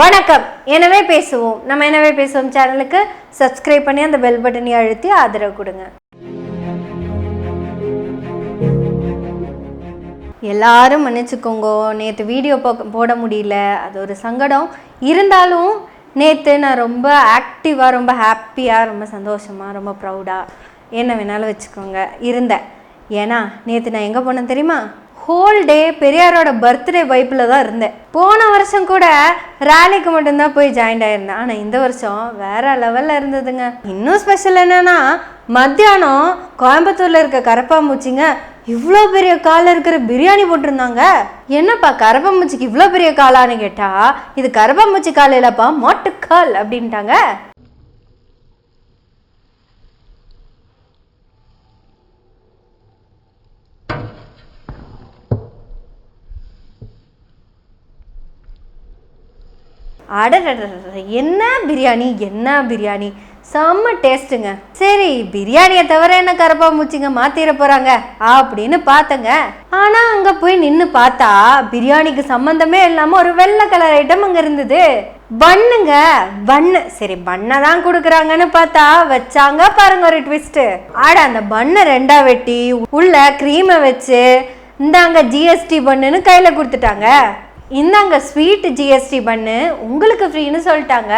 வணக்கம். எனவே பேசுவோம். நம்ம எனவே பேசுவோம் சேனலுக்கு. சப்ஸ்கிரைப் பண்ணி அந்த பெல் பட்டனை அழுத்தி ஆதரவு கொடுங்க. எல்லாரும் மன்னிச்சுக்கோங்க. நேற்று வீடியோ போ போட முடியல. அது ஒரு சங்கடம். இருந்தாலும் நேற்று நான் ரொம்ப ஆக்டிவாக ரொம்ப ஹாப்பியாக ரொம்ப சந்தோஷமாக ரொம்ப ப்ரௌடாக என்ன வேணாலும் வச்சுக்கோங்க. இருந்தேன். ஏன்னா நேற்று நான் எங்கே போனேன் தெரியுமா? ஹோல் டே பெரியாரோட பர்த்டே வைப்பில் தான் இருந்தேன். போன வருஷம் கூட ரேலிக்கு மட்டும்தான் போய் ஜாயின் ஆயிருந்தேன். ஆனால் இந்த வருஷம் வேற லெவலில் இருந்ததுங்க. இன்னும் ஸ்பெஷல் என்னன்னா மத்தியானம் கோயம்புத்தூரில் இருக்க கரப்பாம்பூச்சிங்க இவ்வளோ பெரிய காலில் இருக்கிற பிரியாணி போட்டிருந்தாங்க. என்னப்பா கரப்பாம்பூச்சிக்கு இவ்வளோ பெரிய காலான்னு கேட்டால் இது கரப்பாம்பூச்சி கால் இல்லைப்பா மாட்டுக்கால் அப்படின்ட்டாங்க. அடட என்ன பிரியாணி என்ன பிரியாணி? செம்ம டேஸ்ட்டுங்க. சரி பிரியாணியை தவிர என்ன கரப்பாம்பூச்சிங்க மாத்திர போறாங்க அப்படின்னு பார்த்தங்க. ஆனா அங்க போய் நின்று பார்த்தா பிரியாணிக்கு சம்மந்தமே இல்லாம ஒரு வெள்ளை கலர் ஐட்டம் அங்க இருந்தது. பண்ணுங்க பண்ணு. சரி பண்ணை தான் கொடுக்குறாங்கன்னு பார்த்தா வச்சாங்க பாருங்க ஒரு ட்விஸ்ட் ஆட அந்த பண்ணை ரெண்டா வெட்டி உள்ள க்ரீமை வச்சு இந்தாங்க ஜிஎஸ்டி பண்ணுன்னு கையில கொடுத்துட்டாங்க. இந்தாங்க ஸ்வீட் ஜிஎஸ்டி பண்ணு உங்களுக்கு ஃப்ரீன்னு சொல்லிட்டாங்க.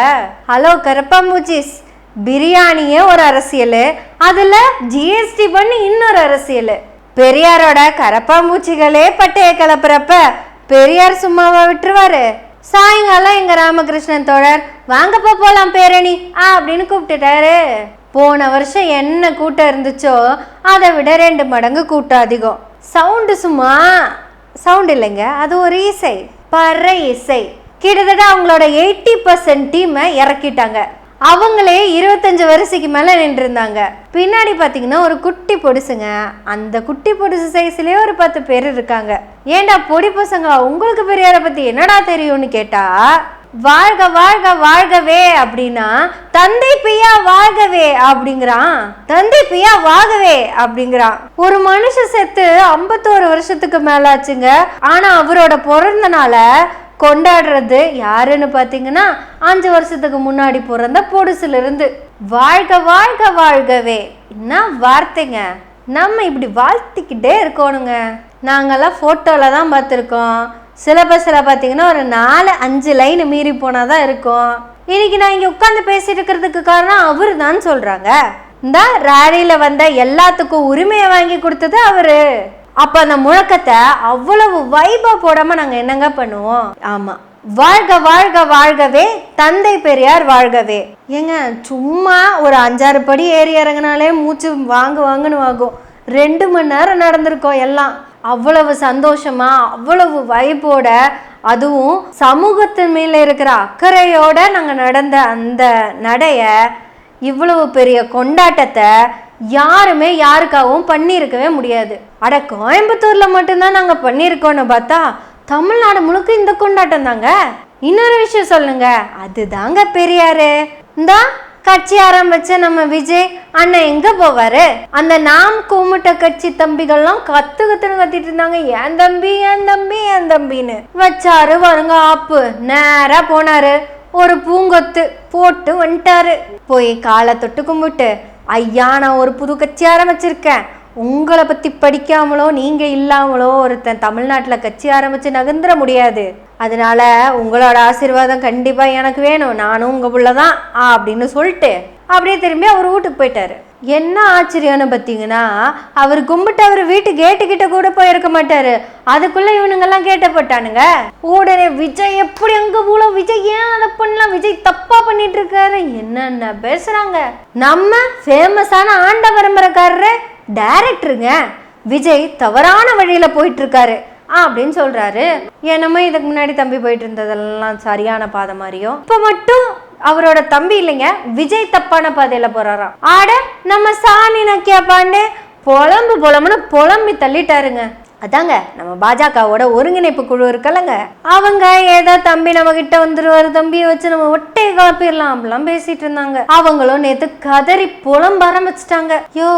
ஹலோ கருப்பாம்பூச்சிஸ் பிரியாணியே ஒரு அரசியல். அதில் ஜிஎஸ்டி பண்ணு இன்னொரு அரசியல். பெரியாரோட கரப்பாம்பூச்சிகளே பட்டையை கிளப்புறப்ப பெரியார் சும்மாவா விட்டுருவாரு. சாயங்காலம் எங்க ராமகிருஷ்ணன் தோழர் வாங்கப்பா போலாம் பேரணி ஆ அப்படின்னு கூப்பிட்டுட்டாரு. போன வருஷம் என்ன கூட்டம் இருந்துச்சோ அதை விட ரெண்டு மடங்கு கூட்டம் அதிகம். சவுண்டு சும்மா சவுண்ட் இல்லைங்க அது ஒரு இசை பற இசை. கிட்டத்தட்ட அவங்களோட எயிட்டி பர்சன்ட் டீமை இறக்கிட்டாங்க. அவங்களே இருபத்தஞ்சு வரிசைக்கு மேலே நின்றுருந்தாங்க. பின்னாடி பார்த்தீங்கன்னா ஒரு குட்டி பொடிசுங்க. அந்த குட்டி பொடிசு சைஸ்லேயே ஒரு பத்து பேர் இருக்காங்க. ஏண்டா பொடி பசங்க உங்களுக்கு பெரியாரை பற்றி என்னடா தெரியும்னு கேட்டால் வாழ்க வாழ்க வாழ்கவே அப்படின்னா தந்தை பியா வாழ்கவே அப்படிங்கிறான். தந்தை பியா வாழ்கவே அப்படிங்கிறான். ஒரு மனுஷன் செத்து ஐம்பத்தோரு வருஷத்துக்கு மேல ஆச்சுங்க ஆனா அவரோட பிறந்தனால கொண்டாடுறது யாருன்னு பார்த்தீங்கன்னா அஞ்சு வருஷத்துக்கு முன்னாடி பிறந்த பொடுசுல இருந்து வாழ்க வாழ்க வாழ்கவே. என்ன வார்த்தைங்க? நம்ம இப்படி வாழ்த்திக்கிட்டே இருக்கணுங்க. நாங்கெல்லாம் ஃபோட்டோவில் தான் பார்த்துருக்கோம். சிலபஸில் பார்த்தீங்கன்னா ஒரு நாலு அஞ்சு லைன் மீறி போனால் தான் இருக்கும். இன்னைக்கு நான் இங்கே உட்காந்து பேசிட்டு இருக்கிறதுக்கு காரணம் அவர் தான் சொல்கிறாங்க இந்த ரேலியில் வந்த எல்லாத்துக்கும் உரிமையை வாங்கி கொடுத்தது அவரு. அப்போ அந்த முழக்கத்தை அவ்வளவு வைபா போடாமல் நாங்கள் என்னங்க பண்ணுவோம்? ஆமாம் வாழ்க வாழ்க வாழ்கவே தந்தை பெரியார் வாழ்கவே. ஏங்க சும்மா ஒரு அஞ்சாறு படி ஏறி இறங்கினாலே மூச்சு வாங்கு வாங்குன்னு ஆகும் ரெண்டு மணி நேரம் நடந்திருக்கோம் எல்லாம். அவ்வளவு சந்தோஷமா அவ்வளவு வைப்போட அதுவும் சமூகத்தின் மேல இருக்கிற அக்கறையோட நாங்கள் நடந்த அந்த நடைய இவ்வளவு பெரிய கொண்டாட்டத்தை யாருமே யாருக்காகவும் பண்ணியிருக்கவே முடியாது. அட கோயம்புத்தூர்ல மட்டும்தான் நாங்கள் பண்ணியிருக்கோம்னு பார்த்தா தமிழ்நாடு முழுக்க இந்த கொண்டாட்டம் தாங்க இன்னொரு விஷயம் சொல்லுங்க. அதுதாங்க பெரியாரு. இந்தா கட்சி ஆரம்பிச்ச நம்ம விஜய் அண்ணன் எங்க போவாரு? அந்த நாம் கும்பிட்ட கட்சி தம்பிகள்லாம் கத்து கத்துன்னு கத்திட்டு இருந்தாங்க. என் தம்பி என் தம்பி என் தம்பின்னு? வச்சாரு வருங்க ஆப்பு. நேரா போனாரு. ஒரு பூங்கொத்து போட்டு வந்துட்டாரு. போய் காலை தொட்டு கும்பிட்டு ஐயா நான் ஒரு புது கட்சி ஆரம்பிச்சிருக்கேன். உங்களை பற்றி படிக்காமலோ நீங்கள் இல்லாமலோ ஒருத்தன் தமிழ்நாட்டில் கட்சி ஆரம்பித்து நகர்ந்துட முடியாது. அதனால உங்களோட ஆசீர்வாதம் கண்டிப்பாக எனக்கு வேணும். நானும் உங்கள் புள்ள தான் அப்படின்னு சொல்லிட்டு அப்படியே திரும்பி அவர் வீட்டுக்கு போயிட்டாரு. என்ன ஆச்சரியம்னு பார்த்தீங்கன்னா அவர் கும்பிட்டு அவர் வீட்டு கேட்டு கிட்ட கூட போயிருக்க மாட்டாரு. அதுக்குள்ள இவனுங்கெல்லாம் கேட்டப்பட்டானுங்க. உடனே விஜய் எப்படி அங்கே போல விஜய் ஏன் அதை பண்ணலாம்? விஜய் தப்பா பண்ணிட்டு இருக்காரு. என்னென்ன பேசுறாங்க? நம்ம ஃபேமஸான ஆண்ட பரம்பரைக்காரரு டேரக்டருங்க விஜய் தவறான வழியில் போயிட்டுருக்காரு. அப்படின்னு சொல்கிறாரு என்னமோ இதுக்கு முன்னாடி தம்பி போயிட்டு இருந்ததெல்லாம் சரியான பாதை மாதிரியும் இப்போ மட்டும் அவரோட தம்பி இல்லைங்க விஜய் தப்பான பாதையில் போறாராம். ஆட நம்ம சாணி நக்கியா பாண்டே? புலம்பு புலம்புன்னு புலம்பி தள்ளிட்டாருங்க. அதாங்க நம்ம பாஜகவோட ஒருங்கிணைப்பு குழு இருக்கலங்க அவங்க ஏதோ தம்பி நம்ம கிட்ட வந்துருவாரு தம்பியை வச்சு நம்ம ஒட்டையை கலப்பிடலாம் அப்படிலாம் பேசிட்டு இருந்தாங்க. அவங்களும் நேத்து கதறி புலம்ப ஆரம்பிச்சிட்டாங்க. யோ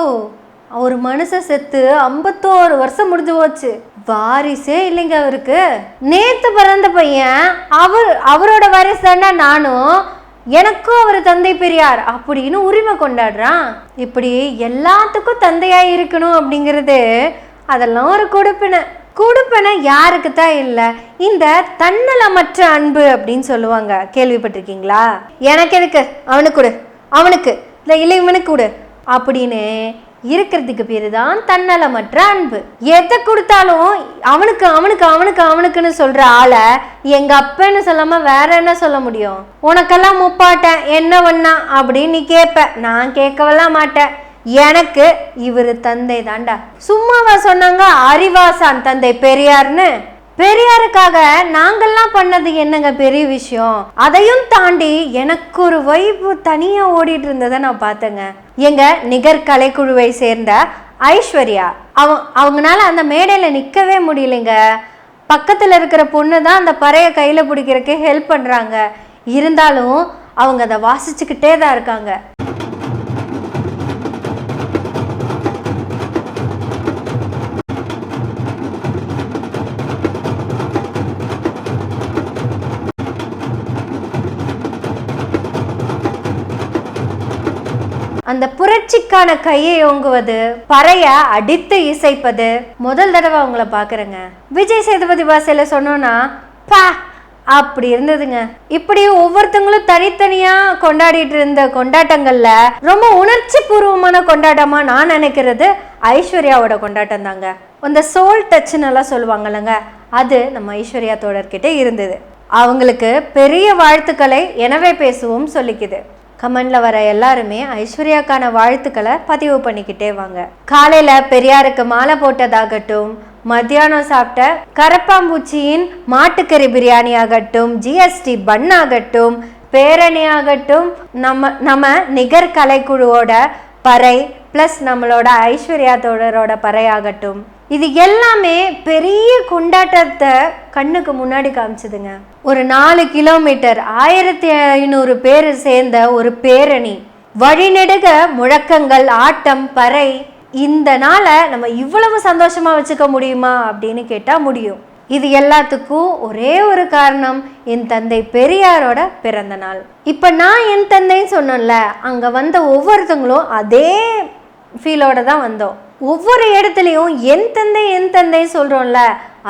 ஒரு மனுஷன் செத்து ஐம்பத்தோரு வருஷம் முடிஞ்சு போச்சு. வாரிசே இல்லைங்க அவருக்கு. நேத்து பிறந்த பையன் அவர் அவரோட வாரிசு தானே நானும் எனக்கும் அவர் தந்தை பெரியார் அப்படின்னு உரிமை கொண்டாடுறான். இப்படி எல்லாத்துக்கும் தந்தையா இருக்கணும் அப்படிங்கிறது அதெல்லாம் ஒரு கொடுப்பினை. கொடுப்பனை யாருக்கு தான் இல்லை. இந்த தன்னலமற்ற அன்பு அப்படின்னு சொல்லுவாங்க. கேள்விப்பட்டிருக்கீங்களா? எனக்கு எதுக்கு? அவனுக்கு கொடு. அவனுக்கு. இல்லை இல்லை இவனுக்கு கொடு. அப்படின்னு இருக்கிறதுக்கு பேர் தான் தன்னலமற்ற அன்பு. எதை கொடுத்தாலும் அவனுக்கு அவனுக்கு அவனுக்கு அவனுக்குன்னு சொல்ற ஆளை எங்க அப்பன்னு சொல்லாம வேற என்ன சொல்ல முடியும்? உனக்கெல்லாம் முப்பாட்டேன் என்ன பண்ணா அப்படின்னு நீ கேட்ப நான் கேட்கவெல்லாம் மாட்டேன். எனக்கு இவர் தந்தை தாண்டா சும்மாவா சொன்னாங்க? அறிவாசான் தந்தை பெரியார்னு. பெரியாருக்காக நாங்கெல்லாம் பண்ணது என்னங்க பெரிய விஷயம்? அதையும் தாண்டி எனக்கு ஒரு வைப்பு தனியா ஓடிட்டு இருந்ததை நான் பார்த்தேங்க. எங்க நிகர் கலைக்குழுவை சேர்ந்த ஐஸ்வர்யா. அவ அவங்கனால அந்த மேடையில நிக்கவே முடியலைங்க. பக்கத்துல இருக்கிற பொண்ணு தான் அந்த பறைய கையில பிடிக்கிறதுக்கு ஹெல்ப் பண்றாங்க. இருந்தாலும் அவங்க அதை வாசிச்சுக்கிட்டே தான் இருக்காங்க. அந்த புரட்சிக்கான கையை ஓங்குவது பறைய அடித்து இசைப்பது. முதல் தடவை அவங்கள பாக்குறேங்க விஜய் சேதுபதி பாசையில சொன்னோன்னா பா! அப்படி இருந்ததுங்க. இப்படி ஒவ்வொருத்தங்களும் தனித்தனியா கொண்டாடிட்டு இருந்த கொண்டாட்டங்கள்ல ரொம்ப உணர்ச்சி பூர்வமான கொண்டாட்டமா நான் நினைக்கிறது ஐஸ்வர்யாவோட கொண்டாட்டம் தாங்க. அந்த சோல் டச்சுன்னு எல்லாம் சொல்லுவாங்கல்லங்க அது நம்ம ஐஸ்வர்யா தோழர்கிட்ட இருந்தது. அவங்களுக்கு பெரிய வாழ்த்துக்களை எனவே பேசுவோம் சொல்லிக்குது. கமெண்ட்ல வர எல்லாருமே ஐஸ்வர்யாக்கான வாழ்த்துக்களை பதிவு பண்ணிக்கிட்டே வாங்க. காலையில பெரியாருக்கு மாலை போட்டதாகட்டும் மத்தியானம் சாப்பிட்ட கரப்பாம்பூச்சியின் மாட்டுக்கறி பிரியாணி ஆகட்டும் ஜிஎஸ்டி பன் ஆகட்டும் பேரணி ஆகட்டும் நம்ம நம்ம நிகர் கலைக்குழுவோட பறை ப்ளஸ் நம்மளோட ஐஸ்வர்யா தோழரோட பறை ஆகட்டும். இது எல்லாமே பெரிய கொண்டாட்டத்தை கண்ணுக்கு முன்னாடி காமிச்சதுங்க. ஒரு நாலு கிலோமீட்டர் ஆயிரத்தி ஐநூறு பேர் சேர்ந்த ஒரு பேரணி. வழிநெடுக முழக்கங்கள் ஆட்டம் பறை. இந்த நாளை நம்ம இவ்வளவு சந்தோஷமா வச்சுக்க முடியுமா அப்படின்னு கேட்டால் முடியும். இது எல்லாத்துக்கும் ஒரே ஒரு காரணம் என் தந்தை பெரியாரோட பிறந்த நாள். இப்போ நான் என் தந்தைன்னு சொன்னேன்ல அங்கே வந்த ஒவ்வொருத்தங்களும் அதே ஃபீலோட தான் வந்தோம். ஒவ்வொரு இடத்துலையும் என் தந்தை என் தந்தை சொல்கிறோம்ல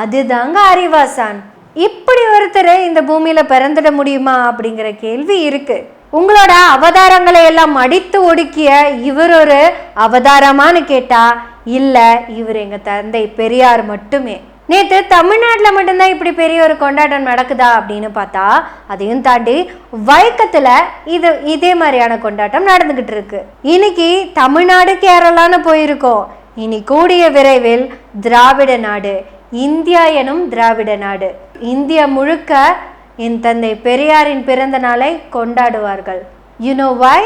அதுதாங்க அறிவாசான். இப்படி ஒருத்தர் இந்த பூமியில் பிறந்துட முடியுமா அப்படிங்கிற கேள்வி இருக்குது உங்களோட அவதாரங்களை எல்லாம் அடித்து ஒடுக்கிய இவர் ஒரு அவதாரமான்னு கேட்டா இல்லை இவர் எங்கள் தந்தை பெரியார் மட்டுமே. நேற்று தமிழ்நாட்டில் மட்டும்தான் இப்படி பெரிய ஒரு கொண்டாட்டம் நடக்குதா அப்படின்னு பார்த்தா அதையும் தாண்டி வழக்கத்தில் இது இதே மாதிரியான கொண்டாட்டம் நடந்துக்கிட்டு இருக்கு. இன்னைக்கு தமிழ்நாடு கேரளான்னு போயிருக்கோம். இனி கூடிய விரைவில் திராவிட நாடு இந்தியா எனும் திராவிட நாடு. இந்தியா முழுக்க என் தந்தை பெரியாரின் பிறந்த நாளை கொண்டாடுவார்கள். You know why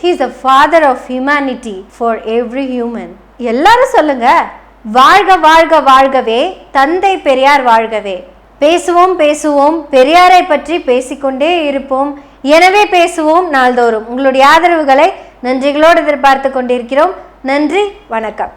he's a father of humanity for every human எல்லாரும் சொல்லுங்க. வாழ்க வாழ்க வாழ்கவே தந்தை பெரியார் வாழ்கவே. பேசுவோம் பேசுவோம் பெரியாரை பற்றி பேசிக்கொண்டே இருப்போம். எனவே பேசுவோம் நாள்தோறும். உங்களுடைய ஆதரவுகளை நன்றிகளோடு எதிர்பார்த்து கொண்டிருக்கிறோம். நன்றி வணக்கம்.